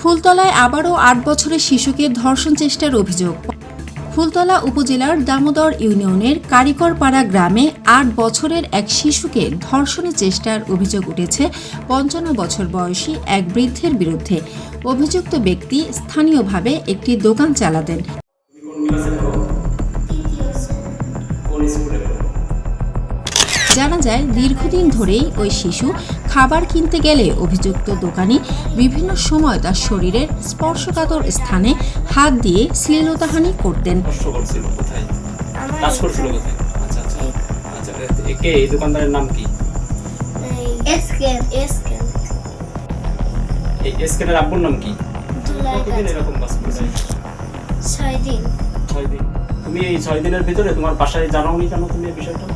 ফুলতলায় আবারও আট বছরের শিশুকে ধর্ষণ চেষ্টার অভিযোগ। ফুলতলা উপজেলার দামোদর ইউনিয়নের কারিকরপাড়া গ্রামে আট বছরের এক শিশুকে ধর্ষণের চেষ্টার অভিযোগ উঠেছে পঞ্চান্ন বছর বয়সী এক বৃদ্ধের বিরুদ্ধে। অভিযুক্ত ব্যক্তি স্থানীয়ভাবে একটি দোকান চালাতেন। জানা যায় দীর্ঘদিন ধরেই ওই শিশু খাবার কিনতে গেলে অভিযুক্ত দোকানি বিভিন্ন সময় তার শরীরের স্পর্শকাতর স্থানে হাত দিয়ে শ্লীলতাহানি করতেন। কষ্ট করছিল কোথায়? কাজ করছিল কোথায়? আচ্ছা আচ্ছা আচ্ছা এ- কে? এই দোকানদারের নাম কি? এসকেন এসকেন এই এসকেনের আব্বুর নাম কি? কতদিন এরকম কাজ করছে ছয় দিন। ছয় দিন। তুমি এই ছয় দিনের ভিতরে তোমার বাসায় জানাওনি কেন তুমি এই বিষয়টা?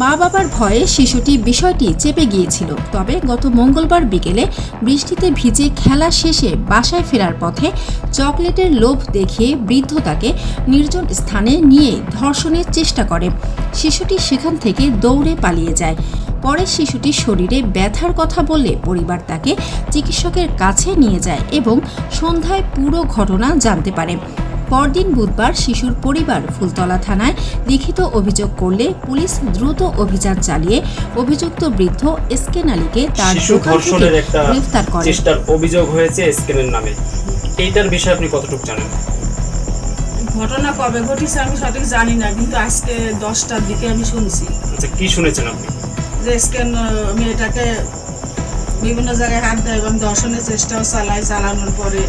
মা বাবার ভয়ে শিশুটি বিষয়টি চেপে গিয়েছিল। তবে গত মঙ্গলবার বিকেলে বৃষ্টিতে ভিজে খেলা শেষে বাসায় ফেরার পথে চকলেটের লোভ দেখিয়ে বৃদ্ধ তাকে নির্জন স্থানে নিয়ে ধর্ষণের চেষ্টা করে। শিশুটি সেখান থেকে দৌড়ে পালিয়ে যায়। পরে শিশুটির শরীরে ব্যথার কথা বললে পরিবার তাকে চিকিৎসকের কাছে নিয়ে যায় এবং সন্ধ্যায় পুরো ঘটনা জানতে পারে। পরদিন বুধবার শিশুর পরিবার ফুলতলা থানায় লিখিত অভিযোগ করলে পুলিশ দ্রুত অভিযান চালিয়ে অভিযুক্ত বৃদ্ধ এসকেন আলীকে তার ধর্ষণের একটা গ্রেফতার করে। চেষ্টার অভিযোগ হয়েছে স্কেনের নামে। এইটার বিষয়ে আপনি কতটুকু জানেন? ঘটনা কবে ঘটেছে আমি সঠিক জানি না কিন্তু আজকে দশটার দিকে আমি শুনছি। আচ্ছা কি শুনেছেন আপনি? যে স্ক্যান মেয়েটাকে বিভিন্ন জায়গায় হাত দেয় এবং দর্শনের চেষ্টাও চালায় চালানোর পরে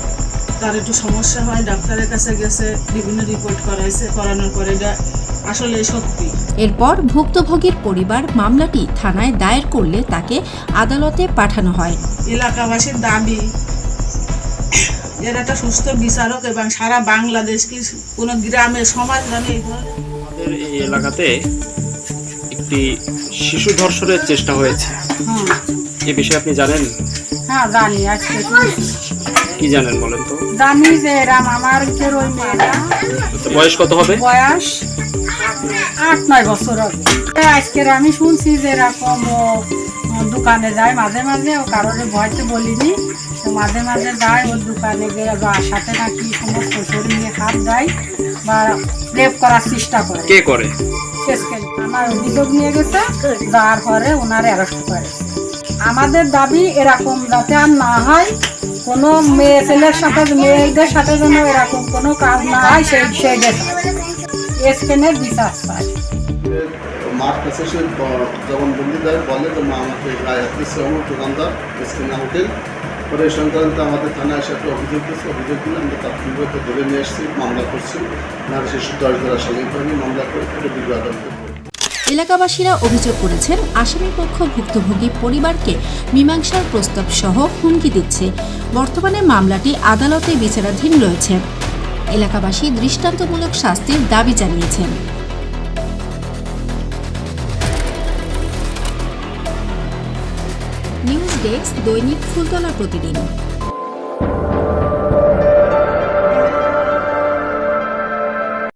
তার একটু সমস্যা হয় ডাক্তারের কাছে গেছে বিভিন্ন রিপোর্ট করাইছে করানোর পরে এটা আসলে সত্যি। এরপর ভুক্তভোগীর পরিবার মামলাটি থানায় দায়ের করলে তাকে আদালতে পাঠানো হয়। এলাকাবাসীর দাবি এর একটা সুস্থ বিচারক এবং সারা বাংলাদেশ কি কোনো গ্রামের সমাজ গ্রামে আমাদের এই এলাকাতে একটি শিশু ধর্ষণের চেষ্টা হয়েছে। এই বিষয়ে আপনি জানেন? হ্যাঁ জানি আজকে। কি জানেন বলেন তো? জানি যে এরাম আমার যে ওই মেয়েটা। তো বয়স কত হবে? বয়স আট নয় বছর হবে। এ আজকের আমি শুনছি যে এরকম ও দোকানে যায় মাঝে মাঝে ও কারোর ভয়তে বলিনি। তো মাঝে মাঝে যায় ওর দোকানে গিয়ে বা সাথে নাকি সমস্ত শরীরে হাত দেয় বা রেপ করার চেষ্টা করে। কে করে? আমার অভিযোগ নিয়ে গেছে যাওয়ার পরে ওনার অ্যারেস্ট করে আমাদের দাবি এরকম যাতে আর না হয় কোনো মেয়ে ছেলের সাথে মেয়েদের সাথে যেন এরকম কোনো কাজ না হয় সেই সেই স্পেনের চাই মার কাছে সে যখন বলে তো মা আমাকে আমার দোকানদার স্কিনা হোটেল পরে এই সংক্রান্ত আমাদের থানায় এসে একটা অভিযোগ দিচ্ছে অভিযোগ দিলে আমরা তাৎক্ষণিকভাবে ধরে নিয়ে এসেছি মামলা করছি। নারী শিশু দশ দ্বারা সালিকভাবে মামলা করে বিবাহ এলাকাবাসীরা অভিযোগ করেছেন আসামি পক্ষ ভুক্তভোগী পরিবারকে মীমাংসার প্রস্তাব সহ হুমকি দিচ্ছে। বর্তমানে মামলাটি আদালতে বিচারাধীন রয়েছে। এলাকাবাসী দৃষ্টান্তমূলক শাস্তির দাবি জানিয়েছেন। নিউজ ডেস্ক দৈনিক ফুলতলা প্রতিদিন।